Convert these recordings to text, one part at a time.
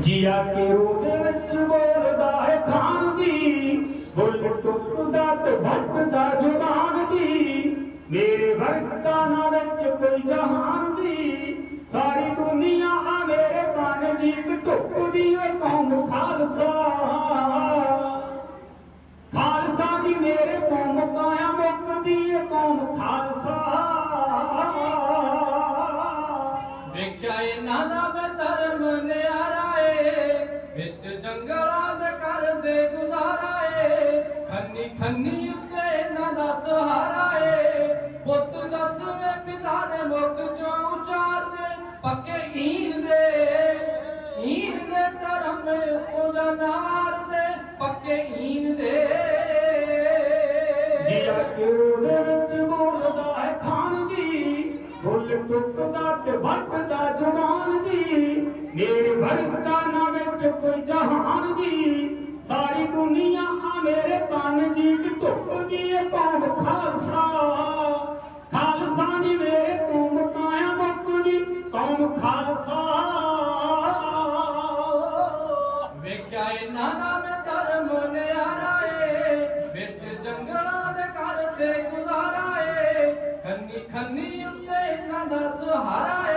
ਜੀਆ ਕੇ ਉਹਦੇ ਵਿੱਚ ਬੋਲਦਾ ਹੈ ਖਾਨ ਦੀ ਬੁੱਲ ਟੁੱਕਦਾ ਤੇ ਭਟਕਦਾ ਜ਼ੁਬਾਨ ਦੀ ਮੇਰੇ ਵਰਗਾ ਨਾ ਵਿੱਚ ਕੋਈ ਜਹਾਨ ਦੀ ਸਾਰੀ ਦੁਨੀਆ ਆ ਮੇਰੇ ਤਨ ਜੀ ਟੁੱਕਦੀ ਏ ਕੌਮ ਖਾਲਸਾ। ਜੰਗਲਾਂ ਦੇ ਕਰਦੇ ਗੁਜ਼ਾਰਾ ਏ। ਖੰਨੀ ਖੰਨੀ ਉੱਤੇ ਇਹਨਾਂ ਦਾ ਸਹਾਰਾ ਏ। ਪੁੱਤ ਦਸਵੇਂ ਪਿਤਾ ਦੇ ਮੁਖ ਚੋਂ ਉਚਾਰਦੇ, ਪੱਕੇ ਹੀਰ ਦੇ। ਹੀਰ ਦੇ ਧਰਮ ਉੱਤੋਂ ਜਾਨਾ ਮਾਰਦੇ, ਪੱਕੇ ਹੀਰ ਦੇ। ਜੀਆ ਕੇ ਉਹਦੇ ਵਿੱਚ ਬੋਲਦਾ ਹੈ ਖਾਨ ਜੀ ਬੁੱਲ ਟੁੱਕਦਾ ਤੇ ਵੱਟਦਾ ਜ਼ੁਬਾਨ ਜੀ। ਮੇਰੇ ਵਰਗਾ ਨਾ ਵਿੱਚ ਕੋਈ ਜਹਾਨ ਜੀ। ਸਾਰੀ ਦੁਨੀਆ ਆ ਮੇਰੇ ਤਨ ਜੀ ਢੁੱਕਦੀ ਏ ਕੌਮ ਖਾਲਸਾ। ਖਾਲਸਾ ਨੀ ਮੇਰੇ ਤੂੰ ਕਾਇਆ ਮੁਕਦੀ ਕੌਮ ਖਾਲਸਾ। ਵੇਖਿਆ ਇਹਨਾਂ ਦਾ ਮੈਂ ਧਰਮ ਨਿਆਰਾ ਏ, ਵਿੱਚ ਜੰਗਲਾਂ ਦੇ ਘਰ ਕਰਦੇ ਗੁਜ਼ਾਰਾ ਏ। ਖੰਨੀ ਖੰਨੀ ਉੱਤੇ ਇਹਨਾਂ ਦਾ ਸਹਾਰਾ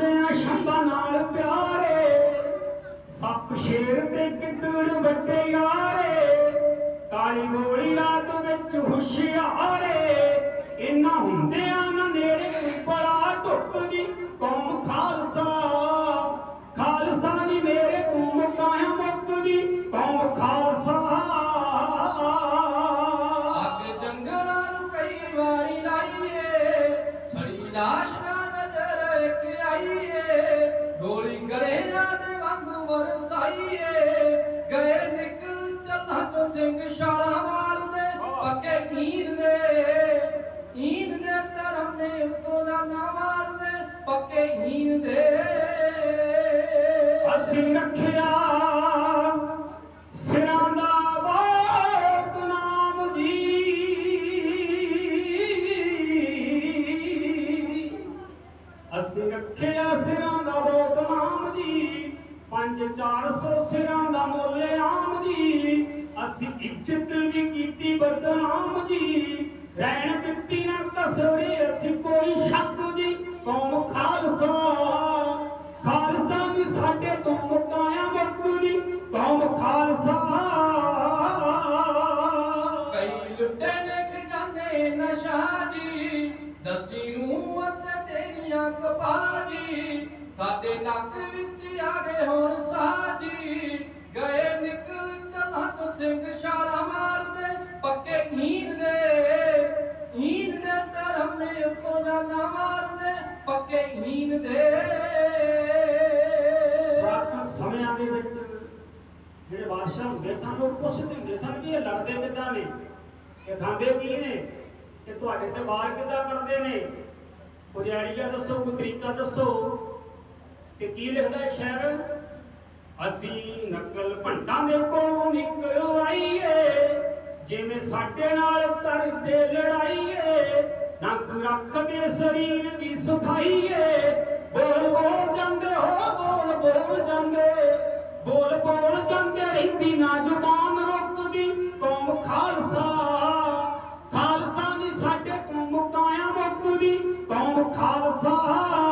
ਮਾਣਦੇ ਸ਼ੰਭਾ ਨਾਲ ਪਿਆਰੇ, ਸੱਪ, ਸ਼ੇਰ ਤੇ ਕਿੱਦੜ ਵੱਡੇ ਯਾਰੇ, ਕਾਲੀ ਮੋਲੀ ਰਾਤ ਵਿੱਚ ਹੁਸ਼ਿਆਰੇ ਇਨਾ ਹੁੰਦਿਆਂ ਨਾ ਨੇੜੇ ਬੜਾ ਧੁੱਪ ਦੀ ਨਾ ਮਾਰਦੇ, ਪੱਕੇ ਈਦ ਦੇ। ਅਸੀਂ ਰੱਖਿਆ ਸਿਰਾਂ ਦਾ ਬਾਤ ਨਾਮ ਜੀ। ਅਸੀਂ ਰੱਖਿਆ ਸਿਰਾਂ ਦਾ ਬਹੁਤ ਨਾਮ ਜੀ। ਪੰਜ 400 ਸਿਰਾਂ ਦਾ ਮੁੱਲ ਆਮ ਜੀ। ਅਸੀਂ ਇੱਜ਼ਤ ਵੀ ਕੀਤੀ ਬਦਨਾਮ ਜੀ। ਸਾਡੇ ਵਿੱਚ ਆ ਗਏ ਹੁਣ ਸਾਜੀ। ਗਏ ਨਿਕਲ ਚੱਲਾਂ ਤੋਂ ਸਿੰਘ ਛਾਲਾ ਮਾਰਦੇ, ਪੱਕੇ ਹੀਰ ਦੇ। ਹੀਰ ਦੇ ਧਰਮ ਨੇ ਉੱਤੋਂ ਜਾਨਾ ਮਾਰਦੇ, ਪੱਕੇ ਹੀਰ ਦੇ। ਪੁਰਾਤਨ ਸਮਿਆਂ ਦੇ ਵਿੱਚ ਜਿਹੜੇ ਬਾਦਸ਼ਾਹ ਹੁੰਦੇ ਸਨ, ਉਹ ਪੁੱਛਦੇ ਹੁੰਦੇ ਸਨ ਵੀ ਇਹ ਲੜਦੇ ਕਿੱਦਾਂ ਨੇ? ਇਹ ਖਾਂਦੇ ਕੀ ਨੇ? ਇਹ ਤੁਹਾਡੇ ਤੇ ਵਾਰ ਕਿੱਦਾਂ ਕਰਦੇ ਨੇ? ਪੁਜਾਰੀਆ ਦੱਸੋ ਕੋਈ ਤਰੀਕਾ ਦੱਸੋ। ਤੇ ਕੀ ਲਿਖਦਾ ਹੈ ਸ਼ਾਇਰ? ਅਸੀਂ ਨਕਲ ਭੰਡਾਂ ਦੇ ਕੋਲੋਂ ਨਿਕਲਵਾਈਏ, ਜਿਵੇਂ ਸਾਡੇ ਨਾਲ ਕਰਦੇ ਲੜਾਈਏ, ਨੱਕ ਰੱਖਦੇ ਸਰੀਰ ਦੀ ਸੁਖਾਈਏ ਬੋਲ ਬੋਲ ਜਾਂਦੇ ਹੋ, ਬੋਲ ਬੋਲ ਜਾਂਦੇ ਬੋਲ ਬੋਲ ਜਾਂਦੇ ਰਹਿੰਦੀ ਨਾ ਜ਼ੁਬਾਨ ਰੁਕਦੀ, ਕੌਮ ਖਾਲਸਾ। ਖਾਲਸਾ ਦੀ ਸਾਡੇ ਤੋਂ ਮੁਕਾਇਆ ਮੁਕਦੀ ਕੌਮ ਖਾਲਸਾ।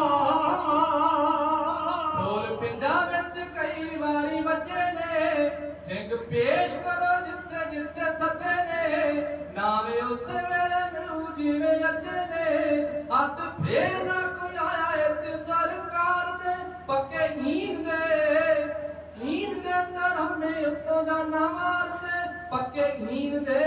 ਸਿੰਘ ਪੇਸ਼ ਕਰੋ ਜਿੱਥੇ ਜਿੱਥੇ ਸੱਦੇ ਨੇ, ਨਾਵੇਂ ਉਸ ਵੇਲੇ ਮਿਲੂ ਜਿਵੇਂ ਅੱਜੇ ਨੇ। ਹੱਥ ਫੇਰ ਨਾ ਕੋਈ ਆਇਆ ਇੱਥੇ ਸਰਕਾਰ ਦੇ, ਪੱਕੇ ਨੀਂਦ ਦੇ। ਨੀਂਦ ਦੇ ਧਰਮ ਨੇ ਉੱਤੋਂ ਜਾਨਾ ਮਾਰਦੇ ਪੱਕੇ ਨੀਂਦ ਦੇ।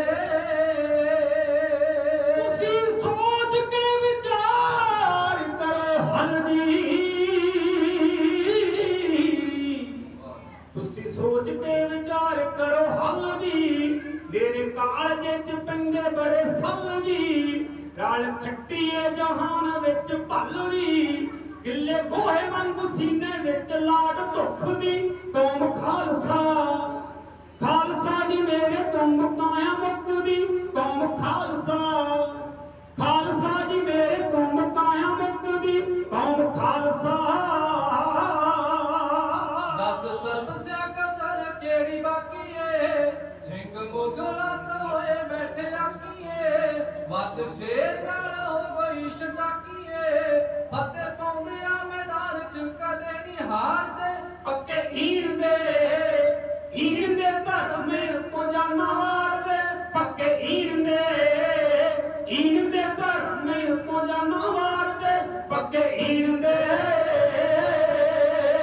ਕਾਲਜੇ ਪੰਗੇ ਬੜੇ ਸੱਲ ਜੀ ਰਲ ਖੱਟੀਏ ਜਹਾਨ ਵਿੱਚ ਭੱਲ ਜੀ ਗਿੱਲੇ ਗੋਹੇ ਵਾਂਗੂ ਸੀਨੇ ਵਿੱਚ ਲਾਟ ਧੁੱਖ ਦੀ ਕੌਮ ਖਾਲਸਾ ਤੋਂ ਹੋਏ ਨਾਲ ਹੋ ਗਈ ਛਟਾਕੀ